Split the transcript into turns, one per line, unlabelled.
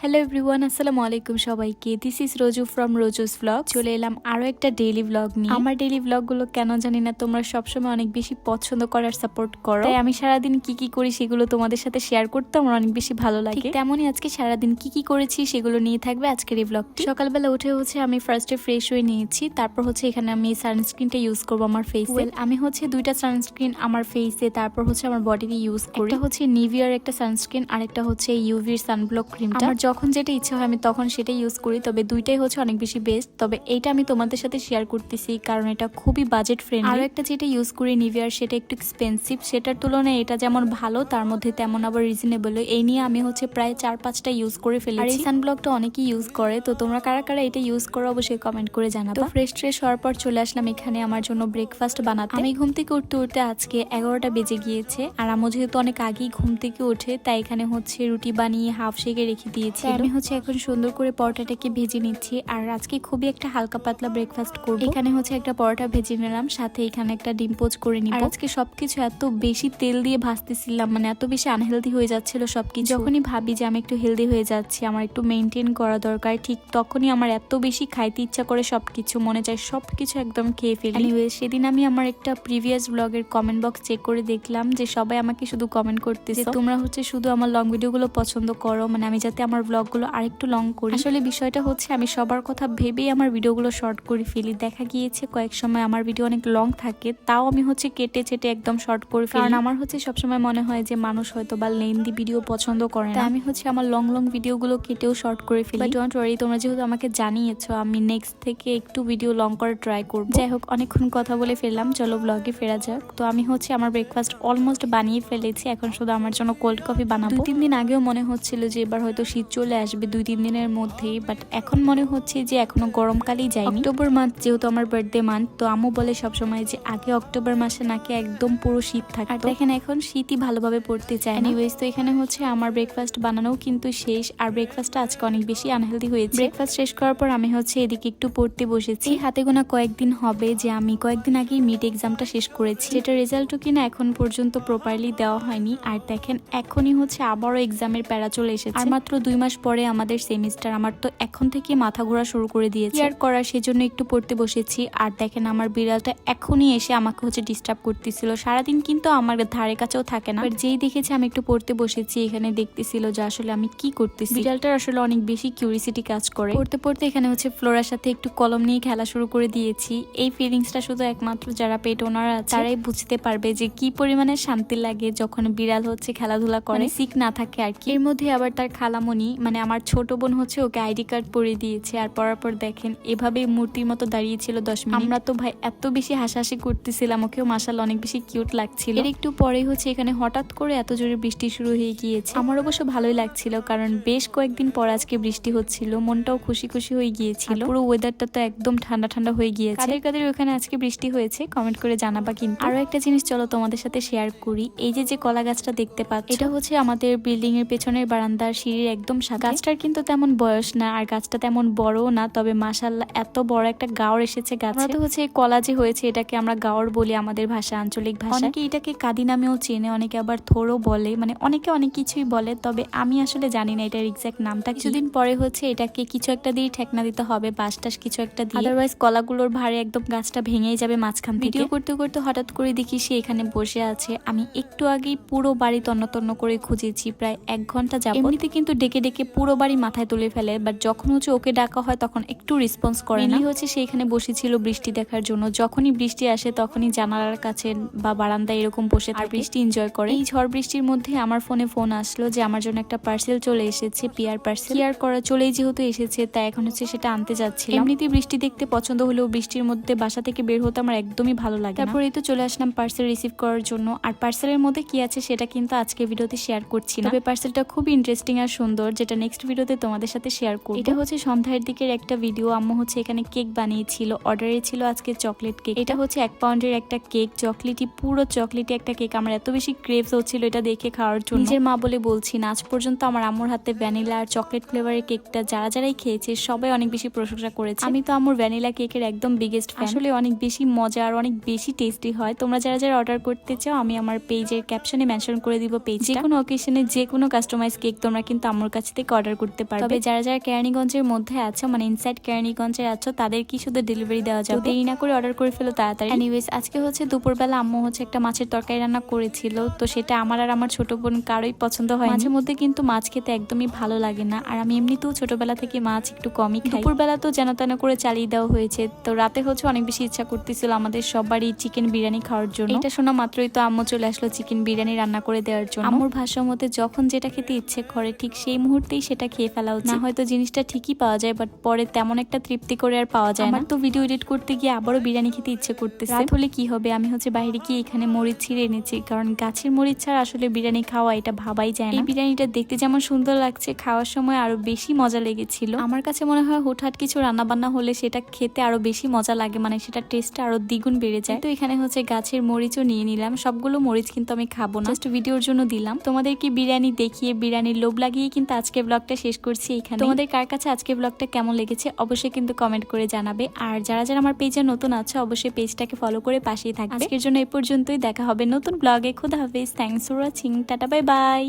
Hello everyone আসসালামু আলাইকুম সবাইকে। This is Roju from Roju's vlog চলে এলাম আরও একটা ডেইলি ভ্লগ নিয়ে। আমার ডেইলি ভ্লগগুলো কেন জানি না তোমরা সবসময় অনেক বেশি পছন্দ করার সাপোর্ট করো। তাই আমি সারাদিন কি কি করি সেগুলো তোমাদের সাথে শেয়ার করতে আমার অনেক বেশি ভালো লাগে। তেমনই আজকে সারাদিন কি কি করেছি সেগুলো নিয়ে থাকবে আজকের এই ভ্লগটি সকালবেলা উঠে হচ্ছে আমি ফার্স্টে ফ্রেশ হয়ে নিয়েছি তারপর হচ্ছে এখানে আমি সানস্ক্রিনটা ইউজ করব আমার ফেসে আমি হচ্ছে দুইটা সানস্ক্রিন আমার ফেসে তারপর হচ্ছে আমার বডিতে ইউজ করি। একটা হচ্ছে নিভিয়ার একটা সানস্ক্রিন আর একটা হচ্ছে ইউভির সানব্লক ক্রিমটা যখন যেটা ইচ্ছা হয় আমি তখন সেটাই ইউজ করি তবে দুইটাই হচ্ছে অনেক বেশি বেস্ট তবে এইটা আমি তোমাদের সাথে শেয়ার করতেছি কারণ এটা খুবই বাজেট ফ্রেন্ড আর একটা যেটা ইউজ করি নিভিয়ার সেটা একটু এক্সপেন্সিভ সেটার তুলনায় এটা যেমন ভালো তার মধ্যে তেমন আবার রিজনেবল এই নিয়ে আমি হচ্ছে প্রায় চার পাঁচটা ইউজ করে ফেলি আর এই সানব্লকটা অনেকেই ইউজ করে তো তোমরা কারা কারা এটা ইউজ করো অবশ্যই কমেন্ট করে জানাব। ফ্রেশ ট্রেশ হওয়ার পর চলে আসলাম এখানে আমার জন্য ব্রেকফাস্ট বানাতে। আমি ঘুম থেকে উঠতে উঠতে আজকে এগারোটা বেজে গিয়েছে আর আমার যেহেতু অনেক আগেই ঘুম থেকে ওঠে তাই এখানে হচ্ছে রুটি বানিয়ে হাফ শেকে রেখে দিয়েছি। আমি হচ্ছে এখন সুন্দর করে পরোটাটাকে ভেজে নিচ্ছি। আর আজকে খুবই একটা হালকা পাতলা ব্রেকফাস্ট করব। এখানে হচ্ছে একটা পরোটা ভেজে নিলাম সাথে এখানে একটা ডিম পোচ করে নিব। আজকে সবকিছু এত বেশি তেল দিয়ে ভাজতেছিলাম মানে এত বেশি আনহেলদি হয়ে যাচ্ছিল সবকিছু। যখনই ভাবি যে আমি একটু হেলদি হয়ে যাচ্ছি আমার একটু মেনটেন করা দরকার ঠিক তখনই আমার এত বেশি খাইতে ইচ্ছা করে সবকিছু মনে চায় সবকিছু একদম খেয়ে ফেলি। সেদিন আমি আমার একটা প্রিভিয়াস ব্লগের কমেন্ট বক্স চেক করে দেখলাম যে সবাই আমাকে শুধু কমেন্ট করতেছে। তোমরা হচ্ছে শুধু আমার লং ভিডিওগুলো পছন্দ করো মানে আমি যাতে আমার ব্লগগুলো আরেকটু লং করি। আসলে বিষয়টা হচ্ছে আমি সবার কথা ভেবেই আমার ভিডিওগুলো শর্ট করে ফেলি। দেখা গিয়েছে কয়েক সময় আমার ভিডিও অনেক লং থাকে তাও আমি হচ্ছে কেটে চেটে একদম শর্ট করে ফেলি। কারণ আমার হচ্ছে সবসময় মনে হয় যে মানুষ হয়তো বা লেন্দি ভিডিও পছন্দ করে না। আমি হচ্ছে আমার লং লং ভিডিওগুলো কেটেও শর্ট করে ফেলি। বাট ডোন্ট ওয়ারি তোমরা যেহেতু আমাকে জানিয়েছো আমি নেক্সট থেকে একটু ভিডিও লং করে ট্রাই করব। যাই হোক অনেকক্ষণ কথা বলে ফেললাম চলো ব্লগে ফেরা যাক। তো আমি হচ্ছে আমার ব্রেকফাস্ট অলমোস্ট বানিয়ে ফেলেছি এখন শুধু আমার জন্য কোল্ড কফি বানাবো। তিন দিন আগেও মনে হচ্ছিল যে এবার হয়তো শীত চলে আসবে দুই তিন দিনের মধ্যেই বাট এখন মনে হচ্ছে যে এখনও গরমকালেই যায় অক্টোবর মান্থ যেহেতু আমার বার্থডে মান্থ তো আমু বলে সবসময় যে আগে অক্টোবর মাসে নাকি একদম পুরো শীত থাকে আর দেখেন এখন শীতই ভালোভাবে পড়তে চায় এনিওয়েজ তো এখানে হচ্ছে আমার ব্রেকফাস্ট বানানো কিন্তু শেষ আর ব্রেকফাস্টটা আজকে অনেক বেশি আনহেলদি হয়েছে। ব্রেকফাস্ট শেষ করার পর আমি হচ্ছে এদিকে একটু পড়তে বসেছি। হাতে গোনা কয়েকদিন হবে যে আমি কয়েকদিন আগেই মিড এক্সামটা শেষ করেছি। যেটা রেজাল্টও কিনা এখন পর্যন্ত প্রপারলি দেওয়া হয়নি। আর দেখেন এখনই হচ্ছে আবারও এক্সামের প্যারা চলে এসেছে। আর মাত্র দুই মাস পরে আমাদের সেমিস্টার আমার তো এখন থেকে মাথা ঘোরা শুরু করে দিয়েছে। আর করার সেজন্য একটু পড়তে বসেছি। আর দেখেন আমার বিড়ালটা এখনই এসে আমাকে হচ্ছে ডিস্টার্ব করতেছিল। সারাদিন কিন্তু আমার ধারে কাছেও থাকে না। যেই দেখেছে আমি একটু পড়তে বসেছি এখানে দেখতেছিল যে আসলে আমি কি করতেছি। বিড়ালটার আসলে অনেক বেশি কিউরিসিটি কাজ করে। পড়তে পড়তে এখানে হচ্ছে ফ্লোরার সাথে একটু কলম নিয়ে খেলা শুরু করে দিয়েছি। এই ফিলিংসটা শুধু একমাত্র যারা পেট ওনার আছে তারাই বুঝতে পারবে যে কি পরিমাণে শান্তি লাগে যখন বিড়াল হচ্ছে খেলাধুলা করে। সিক না থাকে আর কি। এর মধ্যে আবার তার খালামণি মানে আমার ছোট বোন হচ্ছে ওকে আইডি কার্ড পরে দিয়েছে আর পরার পর দেখেন এভাবে মূর্তির মতো দাঁড়িয়েছিল দশ মিনিট। আমরা তো ভাই এত বেশি হাসাহাসি করতেছিলাম ওকেও মাসাল অনেক বেশি কিউট লাগছিল। এর একটু পরেই হচ্ছে এখানে হঠাৎ করে এত জোরে বৃষ্টি শুরু হয়ে গিয়েছে। আমার অবশ্য ভালোই লাগছিল কারণ বেশ কয়েকদিন পর আজকে বৃষ্টি হচ্ছিল মনটাও খুশি খুশি হয়ে গিয়েছিল। পুরো ওয়েদারটা তো একদম ঠান্ডা ঠান্ডা হয়ে গিয়েছে। কাদের কাদের ওখানে আজকে বৃষ্টি হয়েছে কমেন্ট করে জানাবা কিন্তু। আরও একটা জিনিস চলো তোমাদের সাথে শেয়ার করি এই যে যে কলা গাছটা দেখতে পাচ্ছ এটা হচ্ছে আমাদের বিল্ডিং এর পেছনের বারান্দার সিঁড়ির একদম সাথে? গাছটার কিন্তু তেমন বয়স না আর গাছটা তেমন বড়ও না তবে মাসাল্লাহ এত বড় একটা গাওর এসেছে গাছে। তো হচ্ছে কলা যে হয়েছে এটাকে আমরা গাওর বলি আমাদের ভাষা আঞ্চলিক ভাষা। অনেকে এটাকে কাদি নামেও চেনে অনেকে আবার থোরও বলে মানে অনেকে অনেক কিছুই বলে তবে আমি আসলে জানি না এটার এক্সাক্ট নামটা। কিছুদিন পরে হচ্ছে এটাকে কিছু একটা দিয়ে ঠেকনা দিতে হবে বাস টাস কিছু একটা দিয়ে। আদারওয়াইজ কলাগুলোর ভারে একদম গাছটা ভেঙেই যাবে মাঝখান থেকে। ভিডিও করতে করতে হঠাৎ করে দেখি সে এখানে বসে আছে। আমি একটু আগেই পুরো বাড়ি তন্ন তন্ন করে খুঁজেছি প্রায় এক ঘণ্টা যাব এমনিতে কিন্তু ডেকে ডেকে পুরো বাড়ি মাথায় তুলে ফেলে বাট যখন হচ্ছে ওকে ডাকা হয় তখন একটু রেসপন্স করে না। হচ্ছে সে এখানে বসেছিল বৃষ্টি দেখার জন্য। যখনই বৃষ্টি আসে তখনই জানালার কাছে বা বারান্দায় এরকম বসে আর বৃষ্টি এনজয় করে। এই ঝড় বৃষ্টির মধ্যে আমার ফোনে ফোন আসলো যে আমার জন্য একটা পার্সেল চলে এসেছে পিয়ার পার্সেল পিয়ার করা চলেই যেহেতু এসেছে তাই এখন হচ্ছে সেটা আনতে যাচ্ছি এমনিতেই বৃষ্টি দেখতে পছন্দ হলেও বৃষ্টির মধ্যে বাসা থেকে বের হতে আমার একদমই ভালো লাগে তারপরে তো চলে আসলাম পার্সেল রিসিভ করার জন্য। আর পার্সেলের মধ্যে কি আছে সেটা কিন্তু আজকে ভিডিওতে শেয়ার করছি না। তবে পার্সেলটা খুব ইন্টারেস্টিং আর সুন্দর। যেটা নেক্সট ভিডিওতে তোমাদের সাথে শেয়ার করব। এটা হচ্ছে সন্ধ্যার দিকের একটা ভিডিও আম্মু হচ্ছে এখানে কেক বানিয়েছিল অর্ডারে ছিল আজকে চকলেট কেক এটা হচ্ছে এক পাউন্ডের একটা কেক চকলেটই পুরো চকলেটি একটা কেক আমার এত বেশি ক্রেভস হচ্ছিল এটা দেখে খাওয়ার জন্য। নিজের মা বলে বলছি না আজ পর্যন্ত আমার আম্মুর হাতে ভ্যানিলা আর চকলেট ফ্লেভারের কেকটা যারা যারাই খেয়েছে সবাই অনেক বেশি প্রশংসা করেছে। আমি তো আমার ভ্যানিলা কেকের একদম বিগেস্ট আসলে অনেক বেশি মজা আর অনেক বেশি টেস্টি হয়। তোমরা যারা যারা অর্ডার করতে চাও আমি আমার পেজের ক্যাপশনে মেনশন করে দিব পেজ যে কোনো অকেশনে যে কোনো কাস্টমাইজ কেক তোমরা কিন্তু আমার কাছে কাছ থেকে অর্ডার করতে পারবে। তবে যারা যারা কেরানীগঞ্জের মধ্যে আছো মানে ইনসাইড কেরানীগঞ্জের আছো তাদের কি শুধু ডেলিভারি দেওয়া যাবে? দেরি না করে অর্ডার করে ফেলো তাড়াতাড়ি। এনিওয়েজ আজকে হচ্ছে দুপুরবেলা আম্মু হচ্ছে একটা মাছের তরকারি রান্না করেছিল তো সেটা আমার আর আমার ছোট বোন কারোই পছন্দ হয় মাঝে মধ্যে কিন্তু মাছ খেতে একদমই ভালো লাগে না আর আমি এমনিতেও ছোটবেলা থেকে মাছ একটু কমই খাই। দুপুরবেলা তো যেন তেন করে চালিয়ে দেওয়া হয়েছে তো রাতে হচ্ছে অনেক বেশি ইচ্ছা করতেছিল আমাদের সবারই চিকেন বিরিয়ানি খাওয়ার জন্য। এটা শোনা মাত্রই তো আম্মু চলে আসলো চিকেন বিরিয়ানি রান্না করে দেওয়ার জন্য। আম্মুর ভাষ্য মতে যখন যেটা খেতে ইচ্ছে করে ঠিক সেই মুহূর্তেই সেটা খেয়ে ফেলা উচিত। না হয়তো জিনিসটা ঠিকই পাওয়া যায় বাট পরে তেমন একটা তৃপ্তি করে আর পাওয়া যায় না। তো ভিডিও এডিট করতে গিয়ে আবারও বিরিয়ানি খেতে ইচ্ছে করতেছে। রাত হলে কি হবে? আমি হচ্ছে বাইরে গিয়ে এখানে মরিচ ছিঁড়ে এনেছি কারণ গাছের মরিচ ছাড়া আসলে বিরিয়ানি খাওয়া এটা ভাবাই যায় না। এই বিরিয়ানিটা দেখতে যেমন সুন্দর লাগছে খাওয়ার সময় আরও বেশি মজা লেগেছিল। আমার কাছে মনে হয় হুটহাট কিছু রান্না বান্না হলে সেটা খেতে আরও বেশি মজা লাগে মানে সেটা টেস্টটা আরও দ্বিগুণ বেড়ে যায়। তো এখানে হচ্ছে গাছের মরিচও নিয়ে নিলাম। সবগুলো মরিচ কিন্তু আমি খাব না। জাস্ট ভিডিওর জন্য দিলাম। তোমাদেরকে বিরিয়ানি দেখিয়ে বিরিয়ানির লোভ লাগিয়ে কিন্তু আজকে ব্লগটা শেষ করছি এখানে তোমাদের কার কাছে আজকে ব্লগটা কেমন লেগেছে অবশ্যই কিন্তু কমেন্ট করে জানাবে। আর যারা যারা আমার পেজে নতুন আছে অবশ্যই পেজটাকে ফলো করে পাশেই থাকবে। আজকের জন্য এই পর্যন্তই। দেখা হবে নতুন ব্লগে খুদা হাফিজ। Thanks for watching tata bye bye